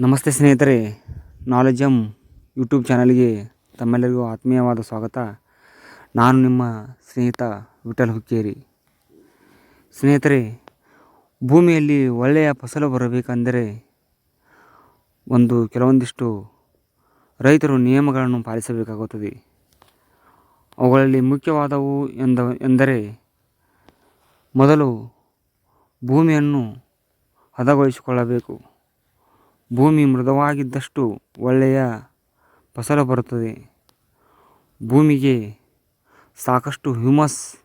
ನಮಸ್ತೆ ಸ್ನೇಹಿತರೆ ನಾಲೆಜಮ್ ಯೂಟ್ಯೂಬ್ ಚಾನಲ್ಗೆ ತಮ್ಮೆಲ್ಲರಿಗೂ ಆತ್ಮೀಯವಾದ ಸ್ವಾಗತ. ನಾನು ನಿಮ್ಮ ಸ್ನೇಹಿತ ವಿಠಲ್ ಹುಕ್ಕೇರಿ. ಸ್ನೇಹಿತರೆ, ಭೂಮಿಯಲ್ಲಿ ಒಳ್ಳೆಯ ಫಸಲು ಬರಬೇಕೆಂದರೆ ಒಂದು ಕೆಲವೊಂದಿಷ್ಟು ರೈತರು ನಿಯಮಗಳನ್ನು ಪಾಲಿಸಬೇಕಾಗುತ್ತದೆ. ಅವುಗಳಲ್ಲಿ ಮುಖ್ಯವಾದವು ಎಂದ, ಎಂದರೆ ಮೊದಲು ಭೂಮಿಯನ್ನು ಹದಗೊಳಿಸಿಕೊಳ್ಳಬೇಕು. ಭೂಮಿ ಮೃದುವಾಗಿದ್ದಷ್ಟು ಒಳ್ಳೆಯ ಫಸಲು ಬರುತ್ತದೆ. ಭೂಮಿಗೆ ಸಾಕಷ್ಟು ಹ್ಯೂಮಸ್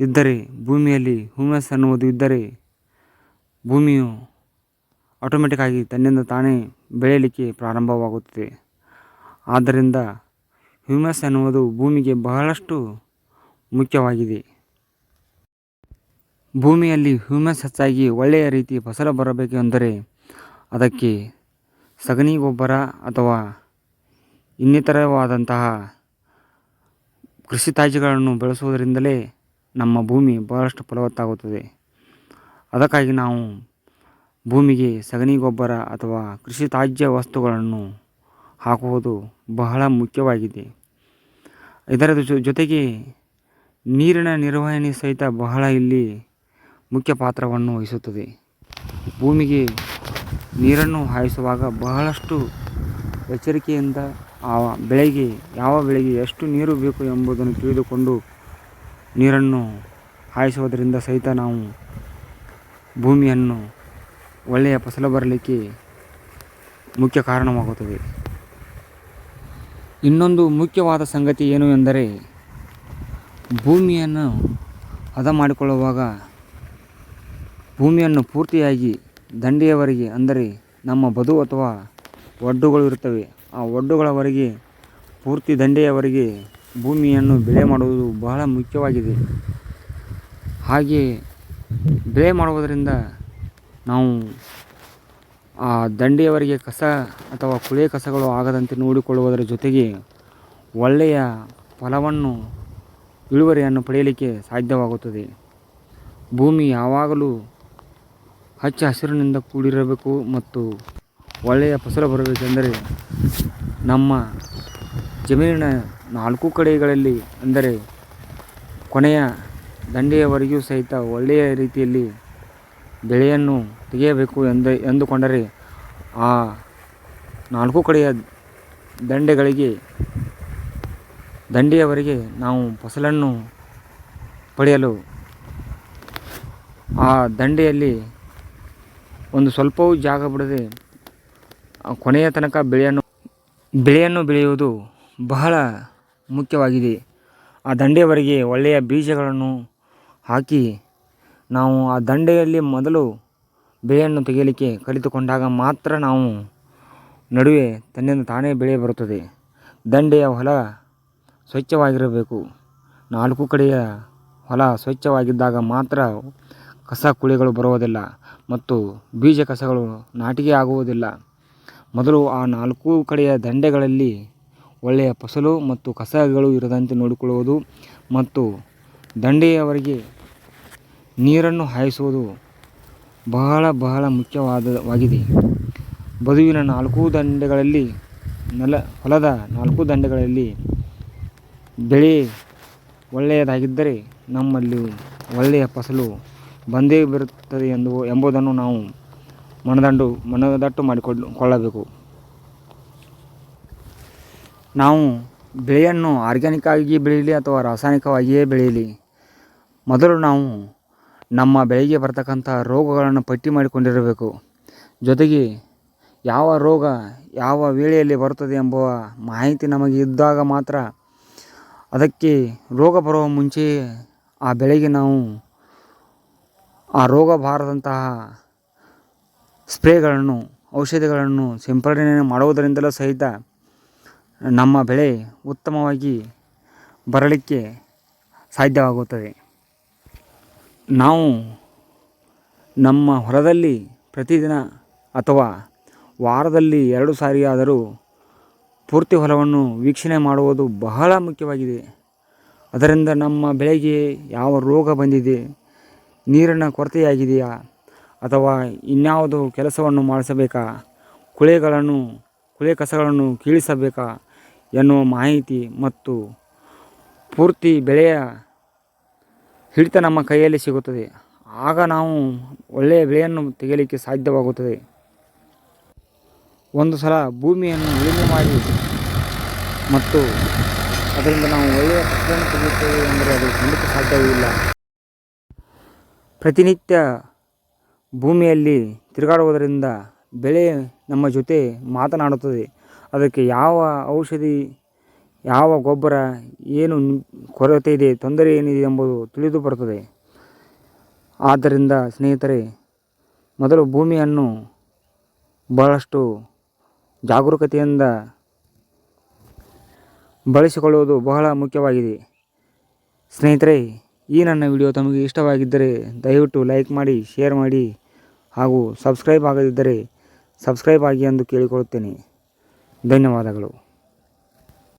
ಇದ್ದರೆ, ಭೂಮಿಯಲ್ಲಿ ಹ್ಯೂಮಸ್ ಅನ್ನುವುದು ಇದ್ದರೆ ಭೂಮಿಯು ಆಟೋಮೆಟಿಕ್ಕಾಗಿ ತನ್ನಿಂದ ತಾನೇ ಬೆಳೆಯಲಿಕ್ಕೆ ಪ್ರಾರಂಭವಾಗುತ್ತದೆ. ಆದ್ದರಿಂದ ಹ್ಯೂಮಸ್ ಎನ್ನುವುದು ಭೂಮಿಗೆ ಬಹಳಷ್ಟು ಮುಖ್ಯವಾಗಿದೆ. ಭೂಮಿಯಲ್ಲಿ ಹ್ಯೂಮಸ್ ಹೆಚ್ಚಾಗಿ ಒಳ್ಳೆಯ ರೀತಿ ಫಸಲು ಬರಬೇಕೆಂದರೆ ಅದಕ್ಕೆ ಸಗಣಿ ಗೊಬ್ಬರ ಅಥವಾ ಇನ್ನಿತರವಾದಂತಹ ಕೃಷಿ ತ್ಯಾಜ್ಯಗಳನ್ನು ಬೆಳೆಸುವುದರಿಂದಲೇ ನಮ್ಮ ಭೂಮಿ ಬಹಳಷ್ಟು ಫಲವತ್ತಾಗುತ್ತದೆ. ಅದಕ್ಕಾಗಿ ನಾವು ಭೂಮಿಗೆ ಸಗಣಿ ಗೊಬ್ಬರ ಅಥವಾ ಕೃಷಿ ತ್ಯಾಜ್ಯ ವಸ್ತುಗಳನ್ನು ಹಾಕುವುದು ಬಹಳ ಮುಖ್ಯವಾಗಿದೆ. ಇದರ ಜೊತೆಗೆ ನೀರಿನ ನಿರ್ವಹಣೆ ಸಹಿತ ಬಹಳ ಇಲ್ಲಿ ಮುಖ್ಯ ಪಾತ್ರವನ್ನು ವಹಿಸುತ್ತದೆ. ಭೂಮಿಗೆ ನೀರನ್ನು ಹಾಯಿಸುವಾಗ ಬಹಳಷ್ಟು ಎಚ್ಚರಿಕೆಯಿಂದ ಆ ಬೆಳೆಗೆ, ಯಾವ ಬೆಳೆಗೆ ಎಷ್ಟು ನೀರು ಬೇಕು ಎಂಬುದನ್ನು ತಿಳಿದುಕೊಂಡು ನೀರನ್ನು ಹಾಯಿಸುವುದರಿಂದ ಸಹಿತ ನಾವು ಭೂಮಿಯನ್ನು ಒಳ್ಳೆಯ ಫಸಲು ಬರಲಿಕ್ಕೆ ಮುಖ್ಯ ಕಾರಣವಾಗುತ್ತದೆ. ಇನ್ನೊಂದು ಮುಖ್ಯವಾದ ಸಂಗತಿ ಏನು ಎಂದರೆ, ಭೂಮಿಯನ್ನು ಹದ ಮಾಡಿಕೊಳ್ಳುವಾಗ ಭೂಮಿಯನ್ನು ಪೂರ್ತಿಯಾಗಿ ದಂಡೆಯವರೆಗೆ, ಅಂದರೆ ನಮ್ಮ ಬದು ಅಥವಾ ಒಡ್ಡುಗಳು ಇರುತ್ತವೆ, ಆ ಒಡ್ಡುಗಳವರೆಗೆ ಪೂರ್ತಿ ದಂಡೆಯವರೆಗೆ ಭೂಮಿಯನ್ನು ಬೆಳೆ ಮಾಡುವುದು ಬಹಳ ಮುಖ್ಯವಾಗಿದೆ. ಹಾಗೆ ಬೆಳೆ ಮಾಡುವುದರಿಂದ ನಾವು ಆ ದಂಡೆಯವರೆಗೆ ಕಸ ಅಥವಾ ಕುಳೆ ಕಸಗಳು ಆಗದಂತೆ ನೋಡಿಕೊಳ್ಳುವುದರ ಜೊತೆಗೆ ಒಳ್ಳೆಯ ಫಲವನ್ನು, ಇಳುವರಿಯನ್ನು ಪಡೆಯಲಿಕ್ಕೆ ಸಾಧ್ಯವಾಗುತ್ತದೆ. ಭೂಮಿ ಯಾವಾಗಲೂ ಹಚ್ಚ ಹಸಿರಿನಿಂದ ಕೂಡಿರಬೇಕು ಮತ್ತು ಒಳ್ಳೆಯ ಫಸಲು ಬರಬೇಕೆಂದರೆ ನಮ್ಮ ಜಮೀನಿನ ನಾಲ್ಕು ಕಡೆಗಳಲ್ಲಿ ಅಂದರೆ ಕೊನೆಯ ದಂಡೆಯವರೆಗೂ ಸಹಿತ ಒಳ್ಳೆಯ ರೀತಿಯಲ್ಲಿ ಬೆಳೆಯನ್ನು ತೆಗೆಯಬೇಕು ಎಂದು, ಎಂದುಕೊಂಡರೆ ಆ ನಾಲ್ಕು ಕಡೆಯ ದಂಡೆಗಳಿಗೆ, ದಂಡೆಯವರೆಗೆ ನಾವು ಫಸಲನ್ನು ಪಡೆಯಲು ಆ ದಂಡೆಯಲ್ಲಿ ಒಂದು ಸ್ವಲ್ಪವೂ ಜಾಗ ಬಿಡದೆ ಕೊನೆಯ ತನಕ ಬೆಳೆಯನ್ನು ಬೆಳೆಯನ್ನು ಬೆಳೆಯುವುದು ಬಹಳ ಮುಖ್ಯವಾಗಿದೆ. ಆ ದಂಡೆಯವರೆಗೆ ಒಳ್ಳೆಯ ಬೀಜಗಳನ್ನು ಹಾಕಿ, ನಾವು ಆ ದಂಡೆಯಲ್ಲಿ ಮೊದಲು ಬೆಳೆಯನ್ನು ತೆಗೆಯಲಿಕ್ಕೆ ಕಲಿತುಕೊಂಡಾಗ ಮಾತ್ರ ನಾವು ನಡುವೆ ತನ್ನಿಂದ ತಾನೇ ಬೆಳೆ ಬರುತ್ತದೆ. ದಂಡೆಯ ಹೊಲ ಸ್ವಚ್ಛವಾಗಿರಬೇಕು. ನಾಲ್ಕು ಕಡೆಯ ಹೊಲ ಸ್ವಚ್ಛವಾಗಿದ್ದಾಗ ಮಾತ್ರ ಕಸ ಕುಳಿಗಳು ಬರುವುದಿಲ್ಲ ಮತ್ತು ಬೀಜ ಕಸಗಳು ನಾಟಿಗೆ ಆಗುವುದಿಲ್ಲ. ಮೊದಲು ಆ ನಾಲ್ಕು ಕಡೆಯ ದಂಡೆಗಳಲ್ಲಿ ಒಳ್ಳೆಯ ಫಸಲು ಮತ್ತು ಕಸಗಳು ಇರದಂತೆ ನೋಡಿಕೊಳ್ಳುವುದು ಮತ್ತು ದಂಡೆಯವರೆಗೆ ನೀರನ್ನು ಹಾಯಿಸುವುದು ಬಹಳ ಬಹಳ ಮುಖ್ಯವಾದವಾಗಿದೆ. ಬದುವಿನ ನಾಲ್ಕು ದಂಡೆಗಳಲ್ಲಿ ನೆಲ, ಹೊಲದ ನಾಲ್ಕು ದಂಡೆಗಳಲ್ಲಿ ಬೆಳೆ ಒಳ್ಳೆಯದಾಗಿದ್ದರೆ ನಮ್ಮಲ್ಲಿ ಒಳ್ಳೆಯ ಫಸಲು ಬಂದೇ ಬರುತ್ತದೆ ಎಂದು ಎಂಬುದನ್ನು ನಾವು ಮನದಂಡು ಮನದಟ್ಟು ಮಾಡಿಕೊಳ್ಳಬೇಕು ಕೊಳ್ಳಬೇಕು. ನಾವು ಬೆಳೆಯನ್ನು ಆರ್ಗ್ಯಾನಿಕ್ ಆಗಿ ಬೆಳೆಯಲಿ ಅಥವಾ ರಾಸಾಯನಿಕವಾಗಿಯೇ ಬೆಳೆಯಲಿ, ಮೊದಲು ನಾವು ನಮ್ಮ ಬೆಳೆಗೆ ಬರತಕ್ಕಂಥ ರೋಗಗಳನ್ನು ಪಟ್ಟಿ ಮಾಡಿಕೊಂಡಿರಬೇಕು. ಜೊತೆಗೆ ಯಾವ ರೋಗ ಯಾವ ವೇಳೆಯಲ್ಲಿ ಬರುತ್ತದೆ ಎಂಬ ಮಾಹಿತಿ ನಮಗೆ ಇದ್ದಾಗ ಮಾತ್ರ ಅದಕ್ಕೆ ರೋಗ ಬರುವ ಮುಂಚೆ ಆ ಬೆಳೆಗೆ ನಾವು ಆ ರೋಗ ಬಾರದಂತಹ ಸ್ಪ್ರೇಗಳನ್ನು, ಔಷಧಿಗಳನ್ನು ಸಿಂಪಡಣೆ ಮಾಡುವುದರಿಂದಲೂ ಸಹಿತ ನಮ್ಮ ಬೆಳೆ ಉತ್ತಮವಾಗಿ ಬರಲಿಕ್ಕೆ ಸಾಧ್ಯವಾಗುತ್ತದೆ. ನಾವು ನಮ್ಮ ಹೊಲದಲ್ಲಿ ಪ್ರತಿದಿನ ಅಥವಾ ವಾರದಲ್ಲಿ ಎರಡು ಸಾರಿಯಾದರೂ ಪೂರ್ತಿ ಹೊಲವನ್ನು ವೀಕ್ಷಣೆ ಮಾಡುವುದು ಬಹಳ ಮುಖ್ಯವಾಗಿದೆ. ಅದರಿಂದ ನಮ್ಮ ಬೆಳೆಗೆ ಯಾವ ರೋಗ ಬಂದಿದೆ ನೀರಿನ ಕೊರತೆಯಾಗಿದೆಯಾ? ಅಥವಾ ಇನ್ಯಾವುದು ಕೆಲಸವನ್ನು ಮಾಡಿಸಬೇಕಾ? ಕುಳೆಗಳನ್ನು ಕುಳೆ ಕಸಗಳನ್ನು ಕೀಳಿಸಬೇಕಾ? ಎನ್ನುವ ಮಾಹಿತಿ ಮತ್ತು ಪೂರ್ತಿ ಬೆಳೆಯ ಹಿಡಿತ ನಮ್ಮ ಕೈಯಲ್ಲಿ ಸಿಗುತ್ತದೆ. ಆಗ ನಾವು ಒಳ್ಳೆಯ ಬೆಳೆಯನ್ನು ತೆಗೆಯಲಿಕ್ಕೆ ಸಾಧ್ಯವಾಗುತ್ತದೆ. ಒಂದು ಸಲ ಭೂಮಿಯನ್ನು ಉಳುಮೆ ಮಾಡಿ ಮತ್ತು ಅದರಿಂದ ನಾವು ಒಳ್ಳೆಯ ಫಸಲನ್ನು ತೆಗೆಯುತ್ತೇವೆ ಅಂದರೆ ಅದು ಖಂಡಿತ ಸಾಧ್ಯವಿಲ್ಲ ಪ್ರತಿನಿತ್ಯ ಭೂಮಿಯಲ್ಲಿ ತಿರುಗಾಡುವುದರಿಂದ ಬೆಳೆ ನಮ್ಮ ಜೊತೆ ಮಾತನಾಡುತ್ತದೆ. ಅದಕ್ಕೆ ಯಾವ ಔಷಧಿ, ಯಾವ ಗೊಬ್ಬರ ಏನು ಕೊರತೆ ಇದೆ, ತೊಂದರೆ ಏನಿದೆ ಎಂಬುದು ತಿಳಿದು ಬರುತ್ತದೆ. ಆದ್ದರಿಂದ ಸ್ನೇಹಿತರೆ, ಮೊದಲು ಭೂಮಿಯನ್ನು ಬಹಳಷ್ಟು ಜಾಗರೂಕತೆಯಿಂದ ಬಳಸಿಕೊಳ್ಳುವುದು ಬಹಳ ಮುಖ್ಯವಾಗಿದೆ. ಸ್ನೇಹಿತರೆ ಈ ನನ್ನ ವಿಡಿಯೋ ತಮಗೆ ಇಷ್ಟವಾಗಿದ್ದರೆ ದಯವಿಟ್ಟು ಲೈಕ್ ಮಾಡಿ, ಶೇರ್ ಮಾಡಿ ಹಾಗೂ ಸಬ್ಸ್ಕ್ರೈಬ್ ಆಗದಿದ್ದರೆ ಸಬ್ಸ್ಕ್ರೈಬ್ ಆಗಿ ಎಂದು ಕೇಳಿಕೊಳ್ಳುತ್ತೇನೆ. ಧನ್ಯವಾದಗಳು.